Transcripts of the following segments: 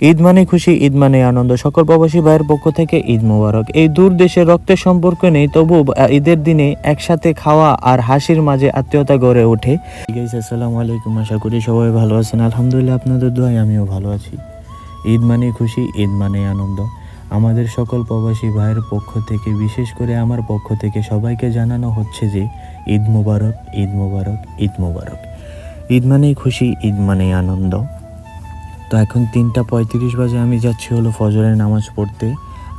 ঈদ মানে খুশি, ঈদ মানে আনন্দ। সকল প্রবাসী ভাইয়ের পক্ষ থেকে ঈদ মুবারক। এই দূর দেশে রক্তের সম্পর্ক নেই, তবু ঈদের দিনে একসাথে খাওয়া আর হাসির মাঝে আত্মীয়তা গড়ে ওঠে। আসসালামু আলাইকুম। আশা করি সবাই ভালো আছেন। আলহামদুলিল্লাহ, আপনাদের দোয়ায় আমিও ভালো আছি। ঈদ মানে খুশি, ঈদ মানে আনন্দ। আমাদের সকল প্রবাসী ভাইয়ের পক্ষ থেকে, বিশেষ করে আমার পক্ষ থেকে সবাইকে জানানো হচ্ছে যে, ঈদ মোবারক ঈদ মোবারক ঈদ মোবারক। ঈদ মানেই খুশি, ঈদ মানেই আনন্দ। তো এখন তিনটা পঁয়ত্রিশ বাজে, আমি যাচ্ছি হলো ফজরের নামাজ পড়তে।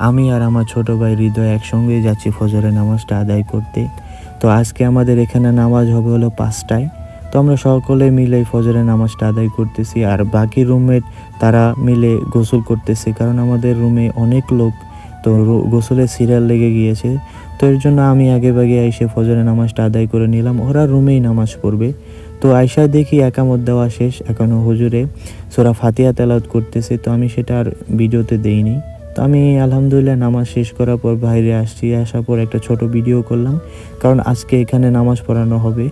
আমি আর আমার ছোট ভাই হৃদয় একসঙ্গেই যাচ্ছি ফজরের নামাজটা আদায় করতে। তো আজকে আমাদের এখানে নামাজ হবে হলো পাঁচটায়। তো আমরা সকলে মিলে ফজরের নামাজটা আদায় করতেছি, আর বাকি রুমমেট তারা মিলে গোসল করতেছে, কারণ আমাদের রুমে অনেক লোক, তো গোসলের সিরিয়াল লেগে গিয়েছে। তো এর জন্য আমি আগে ভাগে এসে ফজরের নামাজটা আদায় করে নিলাম। ওরা রুমেই নামাজ পড়বে। তো আয়সা দেখি একামত দেওয়া শেষ এখনও হুজুরে সোরা ফাতিয়া তেলাওয়াত করতেছে, তো আমি সেটা আর ভিডিওতে দেইনি। তো আমি আলহামদুলিল্লাহ নামাজ শেষ করার পর বাইরে আসছি, আসার পর একটা ছোট ভিডিও করলাম, কারণ আজকে এখানে নামাজ পড়ানো হবে।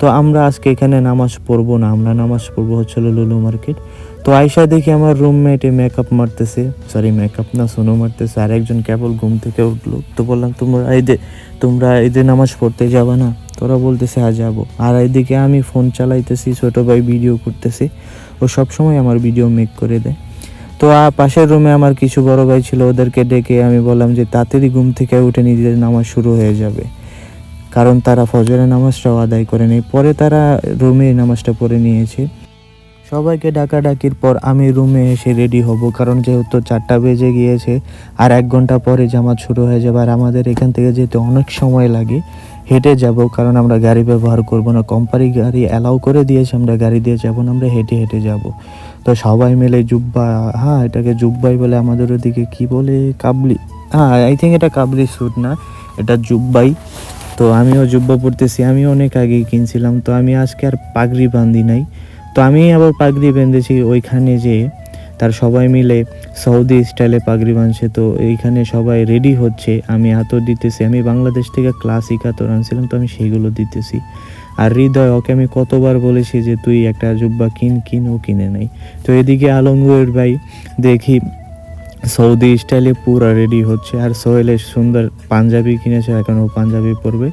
তো আমরা আজকে এখানে নামাজ পড়ব না, আমরা নামাজ পড়ব হচ্ছিল লুলু মার্কেট। তো আয়সা দেখি আমার রুমমেটে মেকআপ মারতেছে সরি মেকআপ না, সোনো মারতেছে আর একজন কেবল ঘুম থেকে উঠল। তো বললাম, তোমরা এদের তোমরা এদের নামাজ পড়তে যাবা না? তোরা বলতেছে হ্যাঁ যাব। আর এদিকে আমি ফোন চালাইতেছি, ছোটো ভাই ভিডিও করতেছে। ও সবসময় আমার ভিডিও মেক করে দেয়। তো পাশের রুমে আমার কিছু বড় ভাই ছিল, ওদেরকে ডেকে আমি বললাম যে, তাড়াতাড়ি ঘুম থেকে উঠে নিজেদের নামাজ শুরু হয়ে যাবে। কারণ তারা ফজরের নামাজটাও আদায় করে নেই। পরে তারা রুমে নামাজটা পড়ে নিয়েছে। সবাইকে ডাকাডাকির পর আমি রুমে এসে রেডি হব, কারণ যেহেতু চারটা বেজে গিয়েছে, আর এক ঘণ্টা পরে জামাত শুরু হয়ে যাবে, আর আমাদের এখান থেকে যেতে অনেক সময় লাগে। হেঁটে যাব, কারণ আমরা গাড়ি ব্যবহার করব না। কোম্পানি গাড়ি অ্যালাউ করে দিয়েছে, আমরা গাড়ি দিয়ে যাব না, আমরা হেঁটে হেঁটে যাব। তো সবাই মিলে জুব্বা হ্যাঁ এটাকে জুব্বাই বলে আমাদের ওদিকে কি বলে? কাবলি। হ্যাঁ আই থিঙ্ক এটা কাবলি স্যুট না, এটা জুব্বাই। তো আমিও জুব্বা পড়তেছি আমি অনেক আগেই কিনছিলাম, তো আমি আজকে আর পাগড়ি বাঁধি নাই। তো আমি আবার পাগড়ি বেঁধেছি ওইখানে যে তার সবাই মিলে সৌদি স্টাইলে পাগড়ি বাঁধছে। তো এইখানে সবাই রেডি হচ্ছে। আমি আতর দিতেছি। আমি বাংলাদেশ থেকে ক্লাসিক আতর আনছিলাম, তো আমি সেইগুলো দিতেছি। আর হৃদয়, ওকে আমি কতবার বলেছি যে তুই একটা জুব্বা কিন কিন, ও কিনে নেই। তো এদিকে আলমগীর ভাই, দেখি সৌদি স্টাইলে পুরা রেডি হচ্ছে। আর সোহেলের সুন্দর পাঞ্জাবি কিনেছে, এখন ও পাঞ্জাবি পরবে।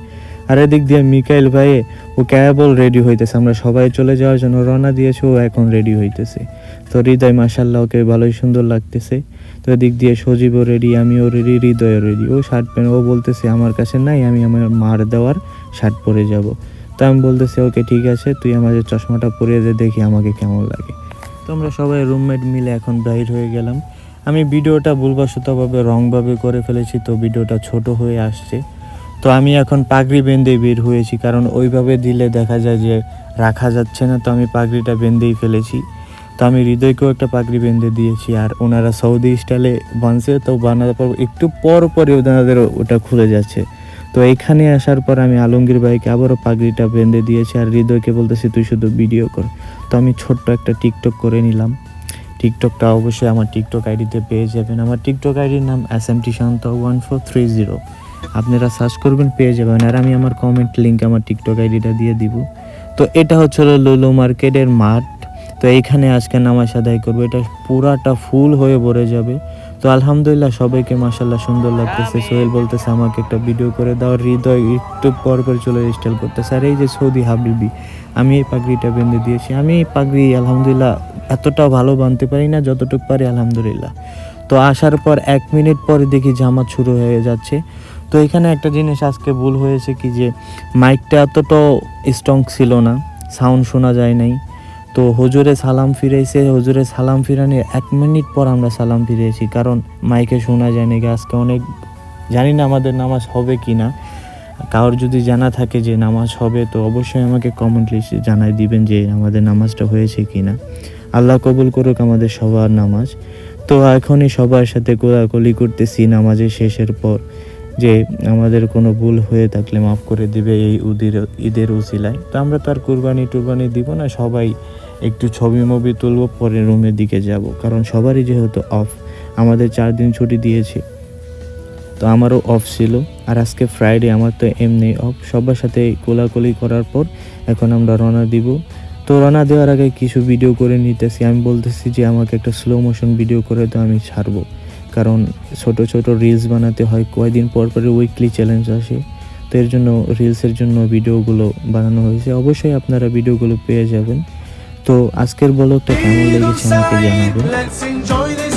আর এদিক দিয়ে মিকাইল ভাই, ও কেবল রেডি হইতেছে। আমরা সবাই চলে যাওয়ার জন্য রওনা দিয়েছে, ও এখন রেডি হইতেছে। তো হৃদয় মাসাল্লাহ ওকে ভালোই সুন্দর লাগতেছে। তো এদিক দিয়ে সজীবও রেডি আমিও রেডি হৃদয়ও রেডি ও শার্ট প্যান্ট ও বলতেছে, আমার কাছে নাই, আমি আমার মার দেওয়ার শার্ট পরে যাব। তো আমি বলতেছি, ওকে, ঠিক আছে, তুই আমাদের চশমাটা পরিয়ে দে, দেখি আমাকে কেমন লাগে। তো আমরা সবাই রুমমেট মিলে এখন বাইর হয়ে গেলাম। আমি ভিডিওটা ভুলবশতভাবে রংভাবে করে ফেলেছি, তো ভিডিওটা ছোট হয়ে আসছে। তো আমি এখন পাগড়ি বেঁধে বের হয়েছি, কারণ ওইভাবে দিলে দেখা যায় যে রাখা যাচ্ছে না। তো আমি পাগড়িটা বেঁধেই ফেলেছি। তো আমি হৃদয়কেও একটা পাগড়ি বেঁধে দিয়েছি, আর ওনারা সৌদি স্টাইলে বানছে, তো বানার পর একটু পর পরে ওনাদের ওটা খুলে যাচ্ছে। তো এখানে আসার পর আমি আলমগীর ভাইকে আবারও পাগড়িটা বেঁধে দিয়েছি, আর হৃদয়কে বলতেছি, তুই শুধু ভিডিও কর। তো আমি ছোট্ট একটা টিকটক করে নিলাম। টিকটকটা অবশ্যই আমার টিকটক আইডিতে পেয়ে যাবেন। আমার টিকটক আইডির নাম S M T Shanto one four three zero আপনারা সার্চ করবেন পেয়ে যাবেন। আর আমি আমার কমেন্ট লিঙ্ক আমার টিকটক আইডিটা দিয়ে দিব। তো এটা হচ্ছে লুলু মার্কেটের মাঠ। তো এইখানে আজকে নামাজ আদায় করব। এটা পুরাটা ফুল হয়ে ভরে যাবে। তো আলহামদুলিল্লাহ সবাইকে মাসাল্লাহ সুন্দর লাগতেছে। সোহেল বলতেছে আমাকে একটা ভিডিও করে দাও। হৃদয় একটু পর পর চলে স্টাইল করতেছে। আর এই যে সৌদি হাবিবি আমি এই পাগড়িটা বেঁধে দিয়েছি। আমি এই পাগড়ি আলহামদুলিল্লাহ এতটা ভালো বানতে পারি না যতটুকু পারি আলহামদুলিল্লাহ। তো আসার পর এক মিনিট পরে দেখি জামাত শুরু হয়ে যাচ্ছে। তো এখানে একটা জিনিস আজকে ভুল হয়েছে কি যে মাইকটা এতটাও স্ট্রং ছিল না সাউন্ড শোনা যায় নাই। তো হুজুরে সালাম ফিরেছে হুজুরে সালাম ফিরানোর এক মিনিট পর আমরা সালাম ফিরেছি কারণ মাইকে শোনা যায় নাকি আজকে অনেক, জানি না আমাদের নামাজ হবে কি না। কারোর যদি জানা থাকে যে নামাজ হবে, তো অবশ্যই আমাকে কমেন্ট লিস্টে জানাই দিবেন যে আমাদের নামাজটা হয়েছে কি না। আল্লাহ কবুল করুক আমাদের সবার নামাজ। তো এখনই সবার সাথে কোলাকুলি করতেছি নামাজের শেষের পর। যে আমাদের কোনো ভুল হয়ে থাকলে মাফ করে দিবে এই উদির, ঈদের উসিলায়। তো আমরা তো আর কুরবানি টুরবানি দিব না, সবাই একটু ছবি মবি তুলব, পরে রুমের দিকে যাব। কারণ সবারই যেহেতু অফ, আমাদের চার দিন ছুটি দিয়েছে। তো আমারও অফ ছিল, আর আজকে ফ্রাইডে আমার তো এমনি অফ। সবার সাথে কোলাকুলি করার পর এখন আমরা রওনা দিব। তো রানা দেওয়ার আগে কিছু ভিডিও করে নিতেছি। আমি বলতেছি যে, আমাকে একটা স্লো মোশন ভিডিও করে তো আমি ছাড়বো। কারণ ছোট ছোট রিলস বানাতে হয়, কয়েকদিন পর পরে উইকলি চ্যালেঞ্জ আসে। তো এর জন্য রিলসের জন্য ভিডিওগুলো বানানো হয়েছে। অবশ্যই আপনারা ভিডিওগুলো পেয়ে যাবেন। তো আজকের ব্লগটা কেমন লেগেছে আমাকে জানাবেন।